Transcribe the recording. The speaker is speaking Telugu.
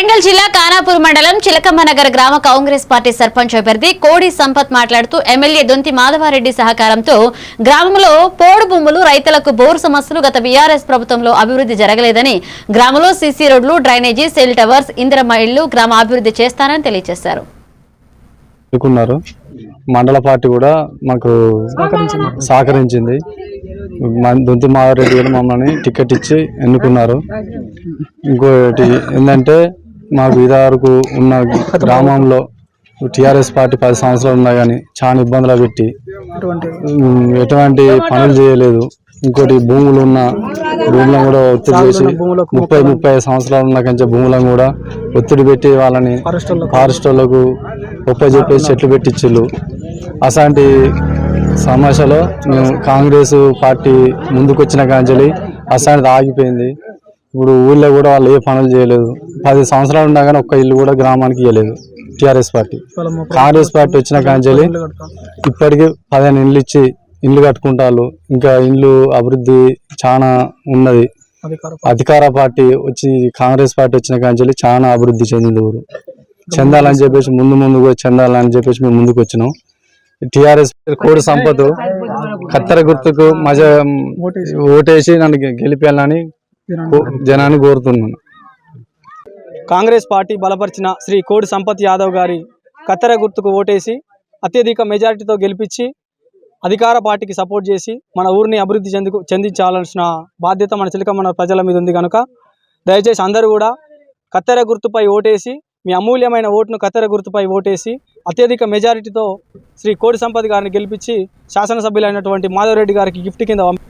వరంగల్ జిల్లా కానాపూర్ మండలం చిలకమ్మనగర్ గ్రామ కాంగ్రెస్ పార్టీ సర్పంచ్ అభ్యర్థి కోడి సంపత్ మాట్లాడుతూ ఎమ్మెల్యే దొంతి మాధవారెడ్డి సహకారంతో గ్రామంలో పోడు భూములు రైతులకు బోరు సమస్యలు గత బీఆర్ఎస్ ప్రభుత్వంలో అభివృద్ధి జరగలేదని గ్రామంలో సీసీ రోడ్లు డ్రైనేజీ సెల్ టవర్స్ ఇందిరమ్మ ఇళ్ళు గ్రామ అభివృద్ధి చేస్తానని తెలియజేశారు. మండల పార్టీ కూడా మాకు సహకరించింది. దొంతి మాధవరెడ్డి గారు మమ్మల్ని టికెట్ ఇచ్చి ఎన్నుకున్నారు. ఇంకోటి ఏంటంటే మాకు ఇదివరకు ఉన్న గ్రామంలో టిఆర్ఎస్ పార్టీ పది సంవత్సరాలు ఉన్నా కానీ చాలా ఇబ్బందులు పెట్టి ఎటువంటి పనులు చేయలేదు. ఇంకోటి భూములు ఉన్న భూములను కూడా ఒత్తిడి చేసి ముప్పై ముప్పై సంవత్సరాలు ఉన్న కంచె భూములను కూడా ఒత్తిడి పెట్టి వాళ్ళని ఫారెస్ట్ వాళ్ళకు ఒప్ప చెప్పేసి చెట్లు పెట్టించిళ్ళు అసంటి సమస్యలో మేము కాంగ్రెస్ పార్టీ ముందుకు వచ్చిన కాంచెలి అసంటిది ఆగిపోయింది. ఇప్పుడు ఊళ్ళో కూడా వాళ్ళు ఏ పనులు చేయలేదు. పది సంవత్సరాలు ఉన్నా కానీ ఒక్క ఇల్లు కూడా గ్రామానికి ఇవ్వలేదు టిఆర్ఎస్ పార్టీ. కాంగ్రెస్ పార్టీ వచ్చిన కాంచెలి ఇప్పటికీ పదిహేను ఇండ్లు ఇచ్చి ఇండ్లు కట్టుకుంటారు. ఇంకా ఇండ్లు అభివృద్ధి చాలా ఉన్నది. అధికార పార్టీ. వచ్చి కాంగ్రెస్ పార్టీ వచ్చిన కాంచెలి చాలా అభివృద్ధి చెందింది ఊరు. చెందాలని చెప్పేసి ముందు ముందుగా చెందాలని చెప్పేసి మేము ముందుకు వచ్చినాం. టిఆర్ఎస్ కోడి సంపద కత్తెర గుర్తుకు మజ ఓటేసి నన్ను గెలిపేయాలని జనాన్ని కోరుతున్నాను. కాంగ్రెస్ పార్టీ బలపరిచిన శ్రీ కోడి సంపత్ యాదవ్ గారి కత్తెర గుర్తుకు ఓటేసి అత్యధిక మెజారిటీతో గెలిపించి అధికార పార్టీకి సపోర్ట్ చేసి మన ఊరిని అభివృద్ధి చెందుకు చెందించాల్సిన బాధ్యత మన చిలకమ్మన ప్రజల మీద ఉంది కనుక దయచేసి అందరూ కూడా కత్తెర గుర్తుపై ఓటేసి మీ అమూల్యమైన ఓటును కత్తెర గుర్తుపై ఓటేసి అత్యధిక మెజారిటీతో శ్రీ కోడి సంపత్ గారిని గెలిపించి శాసనసభ్యులైనటువంటి మాధవరెడ్డి గారికి గిఫ్ట్ కింద పంప-